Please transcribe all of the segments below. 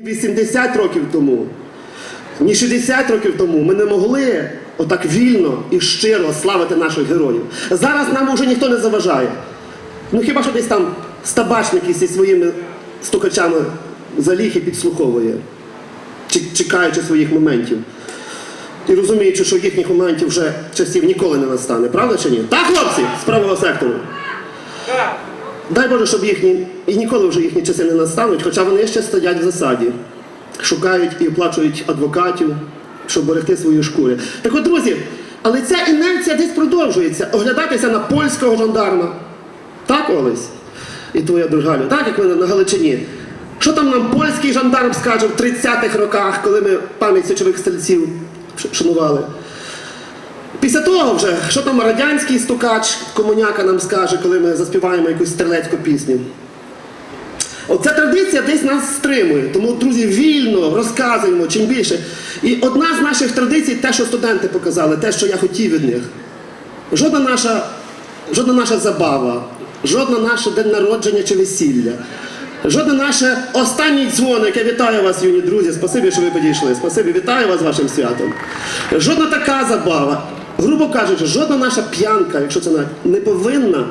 80 років тому, ні 60 років тому ми не могли отак вільно і щиро славити наших героїв. Зараз нам уже ніхто не заважає. Ну хіба що десь там стабачник зі своїми стукачами заліг і підслуховує, чекаючи своїх моментів. І розуміючи, що їхніх моментів вже часів ніколи не настане, правда чи ні? Так, хлопці, з правого сектору. Дай Боже, щоб їхні і ніколи вже їхні часи не настануть, хоча вони ще стоять в засаді, шукають і оплачують адвокатів, щоб берегти свої шкури. Так от, друзі, але ця інерція десь продовжується. Оглядатися на польського жандарма. Так, Олесь? І твоя дружаля, так, як ми на Галичині. Що там нам польський жандарм скаже в 30-х роках, коли ми пам'ять січових стрільців шанували? Після того вже, що там радянський стукач, комуняка нам скаже, коли ми заспіваємо якусь стрілецьку пісню. Оця традиція десь нас стримує. Тому, друзі, вільно розказуємо чим більше. І одна з наших традицій те, що студенти показали, те, що я хотів від них. Жодна наша, жодна наша забава, жодна наша день народження чи весілля. Жодне наше останній дзвоник. Я вітаю вас, юні друзі. Спасибі, що ви підійшли. Спасибі, вітаю вас з вашим святом. Жодна така забава, грубо кажучи, жодна наша п'янка, якщо це не повинна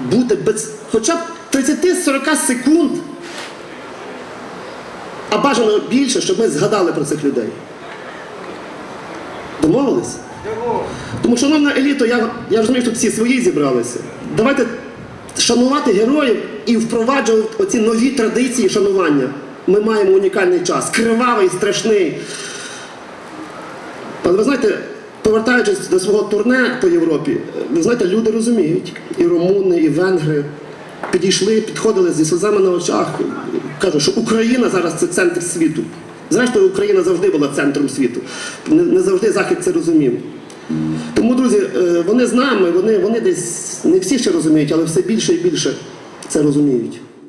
бути без хоча б 30-40 секунд, а бажано більше, щоб ми згадали про цих людей. Домовились? Тому, шановна еліто, я, я розумію, що всі свої зібралися. Давайте шанувати героїв і впроваджувати оці нові традиції шанування. Ми маємо унікальний час, кривавий, страшний. Але ви знаєте, повертаючись до свого турне по Європі, ви знаєте, люди розуміють, і румуни, і венгри підійшли, підходили зі сльозами на очах. Кажуть, що Україна зараз це центр світу. Зрештою, Україна завжди була центром світу. Не, завжди Захід це розумів. Тому, друзі, е, вони з нами, вони, вони десь не всі ще розуміють, але все більше і більше це розуміють.